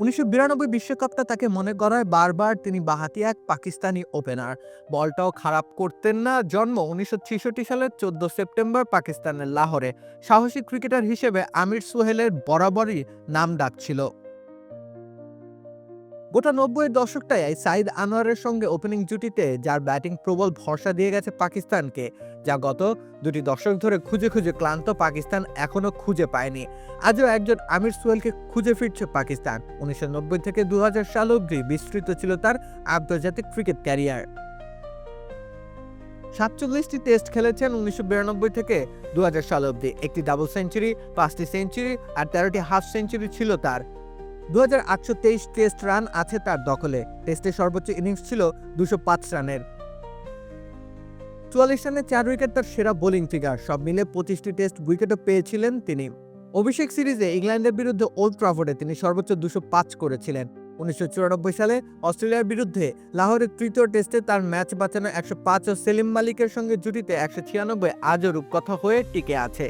উনিশশো বিশ্বকাপটা তাকে মনে করায় বারবার তিনি বাহাতি এক পাকিস্তানি ওপেনার। বলটাও খারাপ করতেন না, জন্ম উনিশশো ছেষট্টি সালের চোদ্দ সেপ্টেম্বর পাকিস্তানের লাহোরে। সাহসী ক্রিকেটার হিসেবে আমির সোহেলের বরাবরই নাম ডাক ছিল। গোটা নব্বইয়ের দশকটায় সাইদ আনোয়ারের সঙ্গে ওপেনিং জুটিতে, যার ব্যাটিং প্রবল ভরসা দিয়ে গেছে পাকিস্তানকে, যা গত দুটি দশক ধরে খুঁজে খুঁজে ক্লান্ত পাকিস্তান এখনও খুঁজে পায়নি। আজও একজন আমির সোহেলকে খুঁজে ফিরছে পাকিস্তান। উনিশশো নব্বই থেকে দু হাজার সাল অবধি বিস্তৃত ছিল তার আন্তর্জাতিক ক্রিকেট ক্যারিয়ার। সাতচল্লিশটি টেস্ট খেলেছেন উনিশশো বিরানব্বই থেকে দু হাজার সাল অবধি। একটি ডাবল সেঞ্চুরি পাঁচটি সেঞ্চুরি আর তেরোটি হাফ সেঞ্চুরি ছিল তার। দু হাজার আটশো তেইশ টেস্ট রান আছে তার দখলে। টেস্টে সর্বোচ্চ ইনিংস ছিল দুশো রানের। চুয়াল্লিশ রানে চার উইকেট তার সেরা বোলিং ফিগার। সব মিলে পঁচিশটি টেস্ট উইকেটও পেয়েছিলেন তিনি। অভিষেক সিরিজে ইংল্যান্ডের বিরুদ্ধে ওল্ড ট্রাফোর্ডে তিনি সর্বোচ্চ দুশো পাঁচ করেছিলেন। উনিশশো চুরানব্বই সালে অস্ট্রেলিয়ার বিরুদ্ধে লাহোরের তৃতীয় টেস্টে তার ম্যাচ বাঁচানো একশো পাঁচ ও সেলিম মালিকের সঙ্গে জুটিতে একশো ছিয়ানব্বই আজও রূপকথা হয়ে টিকে আছে।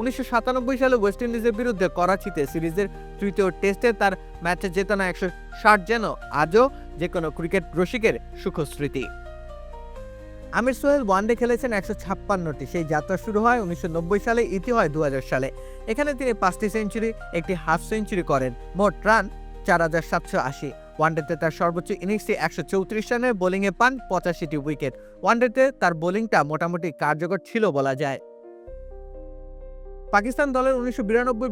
উনিশশো সাতানব্বই সালে ওয়েস্ট ইন্ডিজের বিরুদ্ধে করাচিতে সিরিজের তৃতীয় টেস্টে তার ম্যাচে জেতানো একশো ষাট যেন আজও যে কোনো ক্রিকেট রসিকের সুখস্মৃতি। আমির সোহেল ওয়ানডে খেলেছেন একশো ছাপ্পান্নটি, সেই যাত্রা শুরু হয় উনিশশো নব্বই সালে, ইতি হয় দু সালে। এখানে তিনি পাঁচটি সেঞ্চুরি, একটি হাফ সেঞ্চুরি করেন, মোট রান চার হাজার সাতশো আশি। ওয়ানডেতে তার সর্বোচ্চ ইনিংসে একশো চৌত্রিশ রানের বোলিংয়ে পান পঁচাশিটি উইকেট। ওয়ানডেতে তার বোলিংটা মোটামুটি কার্যকর ছিল বলা যায়। পাকিস্তান দলের উনিশশো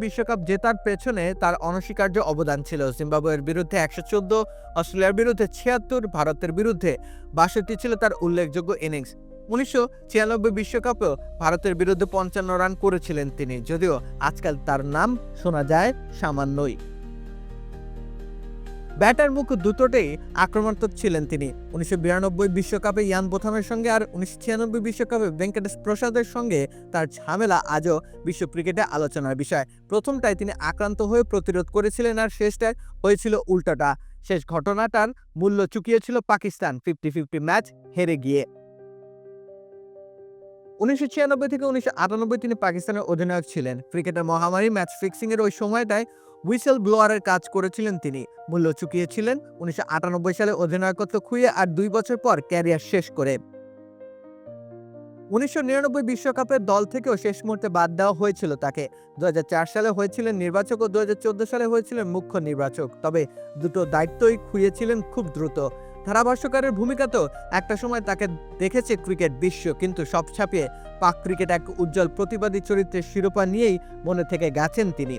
বিশ্বকাপ জেতার পেছনে তার অনস্বীকার্য অবদান ছিল। জিম্বাবুয়ের বিরুদ্ধে একশো চোদ্দ, অস্ট্রেলিয়ার বিরুদ্ধে ছিয়াত্তর, ভারতের বিরুদ্ধে বাষট্টি ছিল তার উল্লেখযোগ্য ইনিংস। উনিশশো ছিয়ানব্বই বিশ্বকাপেও ভারতের বিরুদ্ধে পঞ্চান্ন রান করেছিলেন তিনি, যদিও আজকাল তার নাম শোনা যায় সামান্যই। ব্যাটার মুখ দুটোতেই আক্রমণাত্মক ছিলেন তিনি। উনিশশো বিশ্বকাপে ইয়ান বোথামের সঙ্গে আর উনিশশো ছিয়ানব্বই বিশ্বকাপে ভেঙ্কটেশ প্রসাদের সঙ্গে তার ঝামেলা আজও বিশ্ব ক্রিকেটে আলোচনার বিষয়। প্রথমটায় তিনি আক্রান্ত হয়ে প্রতিরোধ করেছিলেন আর শেষটায় হয়েছিল উল্টোটা। শেষ ঘটনাটার মূল্য চুকিয়েছিল পাকিস্তান, ফিফটি ফিফটি ম্যাচ হেরে গিয়ে। উনিশশো ছিয়ানব্বই থেকে উনিশশো আটানব্বই তিনি পাকিস্তানের অধিনায়ক ছিলেন। ক্রিকেটের মহামারী ম্যাচ ফিক্সিংয়ের ওই সময়টায় হুইসেল ব্লোয়ারের কাজ করেছিলেন তিনি। মূল্য চুকিয়েছিলেন উনিশশো আটানব্বই সালে অধিনায়কত্ব খুইয়ে আর দুই বছর পর ক্যারিয়ার শেষ করে। উনিশশো বিশ্বকাপের দল থেকেও শেষ মুহূর্তে বাদ দেওয়া হয়েছিল তাকে। দু হাজার চার সালে হয়েছিলেন নির্বাচক ও দু হাজার চোদ্দ সালে হয়েছিলেন মুখ্য নির্বাচক। তবে দুটো দায়িত্বই খুইয়েছিলেন খুব দ্রুত। ধারাভাষ্যকারের ভূমিকাতেও একটা সময় তাকে দেখেছে ক্রিকেট বিশ্ব, কিন্তু সব ছাপিয়ে পাক ক্রিকেট এক উজ্জ্বল প্রতিবাদী চরিত্রের শিরোপা নিয়েই মনে থেকে গেছেন তিনি।